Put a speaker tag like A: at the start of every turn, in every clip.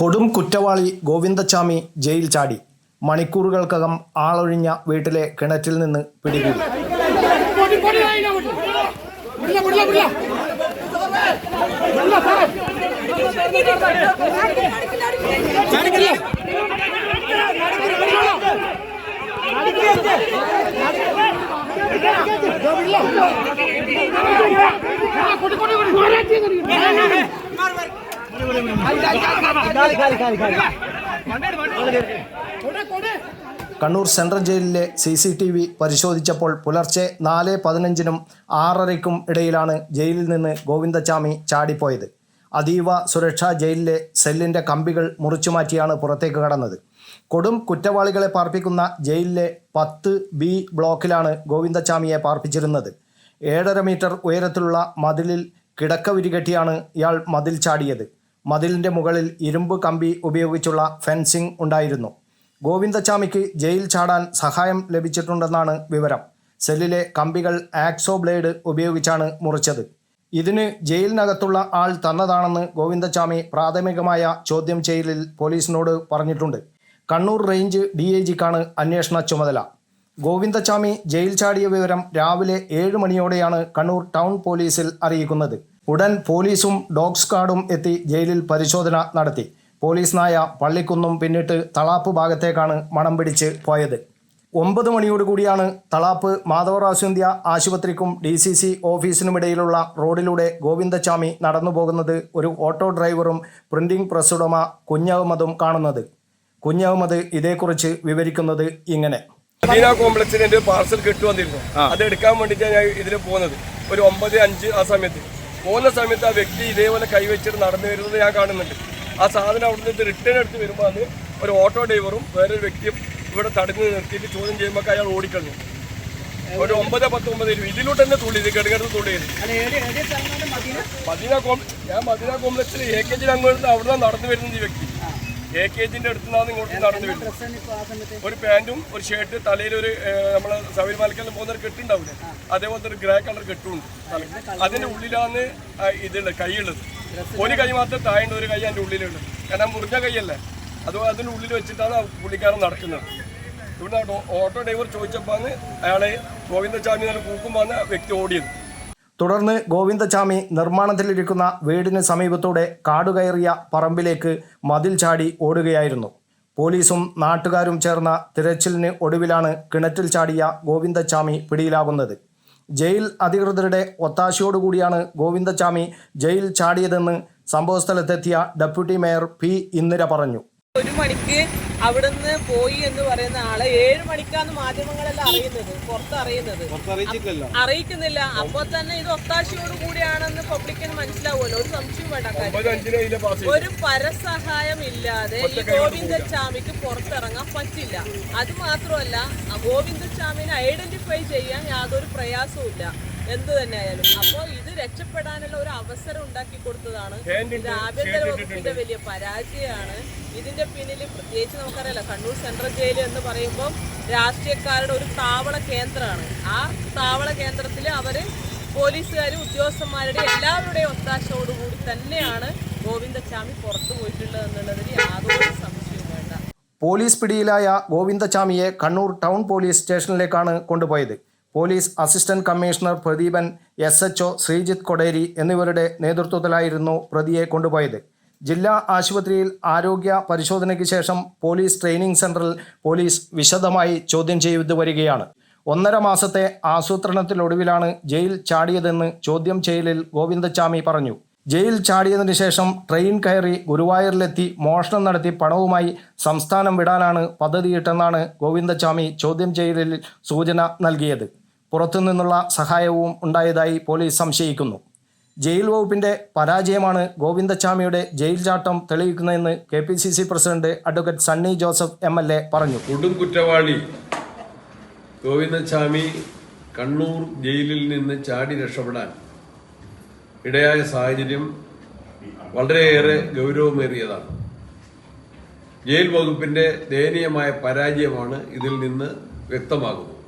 A: കൊടും കുറ്റവാളി ഗോവിന്ദച്ചാമി ജയിൽ ചാടി. മണിക്കൂറുകൾക്കകം ആളൊഴിഞ്ഞ വീട്ടിലെ കിണറ്റിൽ നിന്ന് പിടികൂടി.
B: പൊടി പൊടി
A: കണ്ണൂർ സെൻട്രൽ ജയിലിലെ സി സി ടി വി പരിശോധിച്ചപ്പോൾ പുലർച്ചെ നാല് പതിനഞ്ചിനും ആറരയ്ക്കും ഇടയിലാണ് ജയിലിൽ നിന്ന് ഗോവിന്ദച്ചാമി ചാടിപ്പോയത്. അതീവ സുരക്ഷാ ജയിലിലെ സെല്ലിന്റെ കമ്പികൾ മുറിച്ചു മാറ്റിയാണ് പുറത്തേക്ക് കടന്നത്. കൊടും കുറ്റവാളികളെ പാർപ്പിക്കുന്ന ജയിലിലെ പത്ത് ബി ബ്ലോക്കിലാണ് ഗോവിന്ദച്ചാമിയെ പാർപ്പിച്ചിരുന്നത്. ഏഴര മീറ്റർ ഉയരത്തിലുള്ള മതിലിൽ കിടക്ക വിരികെട്ടിയാണ് ഇയാൾ മതിൽ ചാടിയത്. മതിലിന്റെ മുകളിൽ ഇരുമ്പ് കമ്പി ഉപയോഗിച്ചുള്ള ഫെൻസിംഗ് ഉണ്ടായിരുന്നു. ഗോവിന്ദച്ചാമിക്ക് ജയിൽ ചാടാൻ സഹായം ലഭിച്ചിട്ടുണ്ടെന്നാണ് വിവരം. സെല്ലിലെ കമ്പികൾ ആക്സോ ബ്ലേഡ് ഉപയോഗിച്ചാണ് മുറിച്ചത്. ഇതിന് ജയിലിനകത്തുള്ള ആൾ തന്നതാണെന്ന് ഗോവിന്ദച്ചാമി പ്രാഥമികമായ ചോദ്യം ചെയ്യലിൽ പോലീസിനോട് പറഞ്ഞിട്ടുണ്ട്. കണ്ണൂർ റേഞ്ച് ഡി ഐ ജിക്കാണ് അന്വേഷണ ചുമതല. ഗോവിന്ദച്ചാമി ജയിൽ ചാടിയ വിവരം രാവിലെ ഏഴ് മണിയോടെയാണ് കണ്ണൂർ ടൗൺ പോലീസിൽ അറിയിക്കുന്നത്. ഉടൻ പോലീസും ഡോഗ് സ്ക്വാഡും എത്തി ജയിലിൽ പരിശോധന നടത്തി. പോലീസ് നായ പള്ളിക്കുന്നും പിന്നിട്ട് തളാപ്പ് ഭാഗത്തേക്കാണ് മണം പിടിച്ച് പോയത്. ഒമ്പത് മണിയോടുകൂടിയാണ് തളാപ്പ് മാധവറാവ് സിന്ധ്യ ആശുപത്രിക്കും ഡി സി സി ഓഫീസിനുമിടയിലുള്ള റോഡിലൂടെ ഗോവിന്ദച്ചാമി നടന്നു പോകുന്നത് ഒരു ഓട്ടോ ഡ്രൈവറും പ്രിന്റിംഗ് പ്രസ് ഉടമ കുഞ്ഞഹമ്മദും കാണുന്നത്. കുഞ്ഞഹമ്മദ് ഇതേക്കുറിച്ച് വിവരിക്കുന്നത് ഇങ്ങനെ.
C: മദീന കോംപ്ലക്സിന് എന്റെ പാർസൽ കിട്ടുവന്നിരുന്നു. അത് എടുക്കാൻ വേണ്ടിയിട്ടാണ് ഞാൻ ഇതിൽ പോകുന്നത് ഒരു ഒമ്പത് അഞ്ച് ആ സമയത്ത്. പോകുന്ന സമയത്ത് ആ വ്യക്തി ഇതേപോലെ കൈവച്ചിട്ട് നടന്നു വരുന്നത് ഞാൻ കാണുന്നുണ്ട്. ആ സാധനം അവിടെ നിന്ന് റിട്ടേൺ എടുത്ത് വരുമ്പോൾ അത് ഒരു ഓട്ടോ ഡ്രൈവറും വേറൊരു വ്യക്തിയും ഇവിടെ തടഞ്ഞു നിർത്തിയിട്ട് ചോദ്യം ചെയ്യുമ്പോൾ അയാൾ ഓടിക്കളഞ്ഞു. ഒരു ഒമ്പത് പത്ത് ഒമ്പത് ഇരുപത്. ഇതിലൂട്ട് തന്നെ തുള്ളി ഇത് കിടക്കിടത്ത് തുള്ളിയത് മദീന? കോം ഞാൻ മദീന കോംപ്ലക്സിൽ എ കെ ജി അങ്ങോട്ട് അവിടെ നടന്നു വരുന്നത് ഈ വ്യക്തി. എ കെ നിന്നാണ് ഇങ്ങോട്ട് നടന്നു വരുന്നത്. ഒരു പാന്റും ഒരു ഷർട്ട് തലയിൽ ഒരു നമ്മളെ ശബരിമലക്കെല്ലാം പോകുന്ന ഒരു കെട്ടുണ്ടാവില്ലേ അതേപോലത്തെ ഒരു ഗ്രേ കളർ കെട്ടുണ്ട് അതിന്റെ ഉള്ളിലാണ് ഇതുള്ളത് കൈയുള്ളത്. ഒരു കൈ മാത്രം തായുണ്ട് ഒരു കൈ അതിന്റെ ഉള്ളിലുള്ളത്. കാരണം മുറിഞ്ഞ കൈയല്ലേ? അത് അതിന്റെ ഉള്ളിൽ വെച്ചിട്ടാണ് പുള്ളിക്കാരൻ നടക്കുന്നത്. ഇവിടെ ഓട്ടോ ഡ്രൈവർ ചോദിച്ചപ്പോൾ അയാളെ ഗോവിന്ദസ്വാമി നല്ല കൂക്കുമ്പോൾ വ്യക്തി ഓടിയത്.
A: തുടർന്ന് ഗോവിന്ദചാമി നിർമ്മാണത്തിലിരിക്കുന്ന വീടിന് സമീപത്തൂടെ കാടുകയറിയ പറമ്പിലേക്ക് മതിൽ ചാടി ഓടുകയായിരുന്നു. പോലീസും നാട്ടുകാരും ചേർന്ന തിരച്ചിലിന് ഒടുവിലാണ് കിണറ്റിൽ ചാടിയ ഗോവിന്ദചാമി പിടിയിലാകുന്നത് ജയിൽ അധികൃതരുടെ ഒത്താശയോടുകൂടിയാണ് ഗോവിന്ദചാമി ജയിൽ ചാടിയതെന്ന് സംഭവസ്ഥലത്തെത്തിയ ഡെപ്യൂട്ടി മേയർ പി. ഇന്ദിര പറഞ്ഞു.
D: ഒരു മണിക്ക് അവിടുന്ന് പോയി എന്ന് പറയുന്ന ആളെ ഏഴ് മണിക്കാണ് മാധ്യമങ്ങളെല്ലാം അറിയുന്നത് പുറത്ത് അറിയുന്നത് അറിയിക്കുന്നില്ല. അപ്പൊ തന്നെ ഇത് ഒത്താശയോട് കൂടിയാണെന്ന് പബ്ലിക്കിന് മനസ്സിലാവുമല്ലോ. ഒരു സംശയം വേണ്ട ഒരു പരസഹായം ഇല്ലാതെ ഈ ഗോവിന്ദച്ചാമിക്ക് പുറത്തിറങ്ങാൻ പറ്റില്ല. അത് മാത്രമല്ല ആ ഗോവിന്ദച്ചാമിനെ ഐഡന്റിഫൈ ചെയ്യാൻ യാതൊരു പ്രയാസവും ഇല്ല എന്ത് തന്നെ ആയാലും അപ്പോ ഇത് രക്ഷപ്പെടാനുള്ള ഒരു അവസരം ഉണ്ടാക്കി കൊടുത്തതാണ്. ഇത് ആഭ്യന്തര വകുപ്പിന്റെ വലിയ പരാജയമാണ്. ഇതിന്റെ പിന്നിൽ പ്രത്യേകിച്ച് നമുക്കറിയാലോ കണ്ണൂർ സെൻട്രൽ ജയിൽ എന്ന് പറയുമ്പോൾ രാഷ്ട്രീയക്കാരുടെ ഒരു താവള കേന്ദ്രമാണ്. ആ താവള കേന്ദ്രത്തിൽ അവർ പോലീസുകാരും ഉദ്യോഗസ്ഥന്മാരുടെ എല്ലാവരുടെയും ഒത്താശയോടുകൂടി തന്നെയാണ് ഗോവിന്ദച്ചാമി പുറത്തു പോയിട്ടുള്ളത് എന്നുള്ളതിൽ യാതൊരു സംശയവും വേണ്ട.
A: പോലീസ് പിടിയിലായ ഗോവിന്ദച്ചാമിയെ കണ്ണൂർ ടൗൺ പോലീസ് സ്റ്റേഷനിലേക്കാണ് കൊണ്ടുപോയത്. Police assistant commissioner Pradeepan S H Sreejith Koderi എന്നിവരുടെ നേതൃത്വത്തിലായിരുന്നു പ്രതിയെ കൊണ്ടുപോയത്. ജില്ലാ ആശുപത്രിയിൽ ആരോഗ്യ പരിശോധനയ്ക്ക് ശേഷം പോലീസ് ട്രെയിനിംഗ് സെന്ററിൽ പോലീസ് വിശദമായി ചോദ്യം ചെയ്തു വരികയാണ്. ഒന്നര മാസത്തെ ആസൂത്രണത്തിലൊടുവിലാണ് ജയിൽ ചാടിയതെന്ന് ചോദ്യം ചെയ്യലിൽ ഗോവിന്ദച്ചാമി പറഞ്ഞു. ജയിൽ ചാടിയതിനു ശേഷം ട്രെയിൻ കയറി ഗുരുവായൂരിലെത്തി മോഷണം നടത്തി പണവുമായി സംസ്ഥാനം വിടാനാണ് പദ്ധതിയിട്ടെന്നാണ് ഗോവിന്ദച്ചാമി ചോദ്യം ചെയ്യലിൽ സൂചന നൽകിയത്. പുറത്തുനിന്നുള്ള സഹായവും ഉണ്ടായതായി പോലീസ് സംശയിക്കുന്നു. ജയിൽ വകുപ്പിന്റെ പരാജയമാണ് ഗോവിന്ദച്ചാമിയുടെ ജയിൽ ചാട്ടം തെളിയിക്കുന്നതെന്ന് K P C C president advocate Sunny Joseph M L A പറഞ്ഞു.
E: കൊടും കുറ്റവാളി ഗോവിന്ദസ്വാമി കണ്ണൂർ ജയിലിൽ നിന്ന് ചാടി രക്ഷപ്പെടാൻ ഇടയായ സാഹചര്യം വളരെയേറെ ഗൗരവമേറിയതാണ്. ജയിൽ വകുപ്പിന്റെ ദയനീയമായ പരാജയമാണ് ഇതിൽ നിന്ന് വ്യക്തമാകുന്നത്.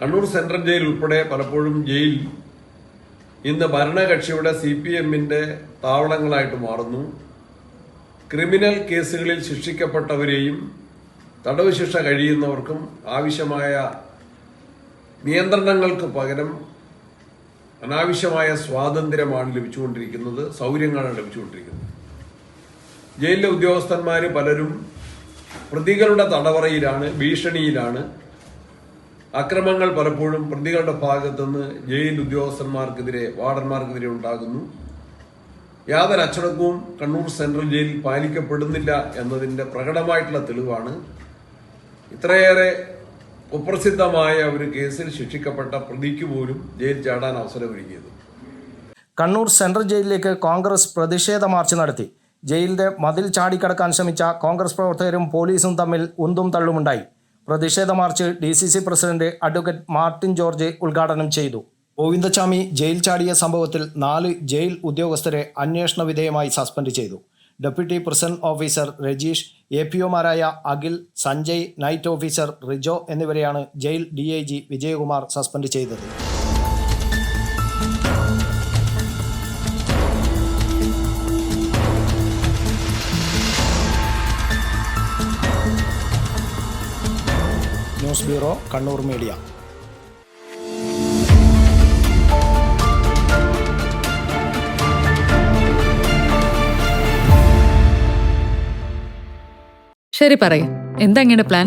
E: കണ്ണൂർ സെൻട്രൽ ജയിൽ ഉൾപ്പെടെ പലപ്പോഴും ജയിൽ ഇന്ന് ഭരണകക്ഷിയുടെ സി പി എമ്മിന്റെ താവളങ്ങളായിട്ട് മാറുന്നു. ക്രിമിനൽ കേസുകളിൽ ശിക്ഷിക്കപ്പെട്ടവരെയും തടവ് ശിക്ഷ കഴിയുന്നവർക്കും ആവശ്യമായ നിയന്ത്രണങ്ങൾക്ക് പകരം അനാവശ്യമായ സ്വാതന്ത്ര്യമാണ് ലഭിച്ചുകൊണ്ടിരിക്കുന്നത് സൗകര്യങ്ങളാണ് ലഭിച്ചുകൊണ്ടിരിക്കുന്നത്. ജയിലിലെ ഉദ്യോഗസ്ഥന്മാർ പലരും പ്രതികളുടെ തടവറയിലാണ് ഭീഷണിയിലാണ്. അക്രമങ്ങൾ പലപ്പോഴും പ്രതികളുടെ ഭാഗത്തുനിന്ന് ജയിൽ ഉദ്യോഗസ്ഥന്മാർക്കെതിരെ വാർഡന്മാർക്കെതിരെ ഉണ്ടാകുന്നു. യാതൊരു അച്ചടക്കവും കണ്ണൂർ സെൻട്രൽ ജയിലിൽ പാലിക്കപ്പെടുന്നില്ല എന്നതിന്റെ പ്രകടമായിട്ടുള്ള തെളിവാണ്. ഇത്രയേറെ കുപ്രസിദ്ധമായ ഒരു കേസിൽ ശിക്ഷിക്കപ്പെട്ട പ്രതിക്ക് പോലും ജയിൽ ചാടാൻ അവസരമൊരുക്കിയത്.
A: കണ്ണൂർ സെൻട്രൽ ജയിലിലേക്ക് കോൺഗ്രസ് പ്രതിഷേധ മാർച്ച് നടത്തി. ജയിലിന്റെ മതിൽ ചാടിക്കടക്കാൻ ശ്രമിച്ച കോൺഗ്രസ് പ്രവർത്തകരും പോലീസും തമ്മിൽ ഉന്തും തള്ളുമുണ്ടായി. പ്രതിഷേധ march D C C president advocate Martin George ഉദ്ഘാടനം ചെയ്തു. ഗോവിന്ദച്ചാമി ജയിൽ ചാടിയ സംഭവത്തിൽ നാല് ജയിൽ ഉദ്യോഗസ്ഥരെ അന്വേഷണ വിധേയമായി സസ്പെൻഡ് ചെയ്തു. Deputy president officer Rajeesh A P ഒമാരായ Akhil Sanjay night officer Rijo എന്നിവരെയാണ് jail D I G Vijayakumar suspend ചെയ്തത്. News bureau Kannur media.
F: ശരി പറയും. എന്താ ഇങ്ങനെ പ്ലാൻ?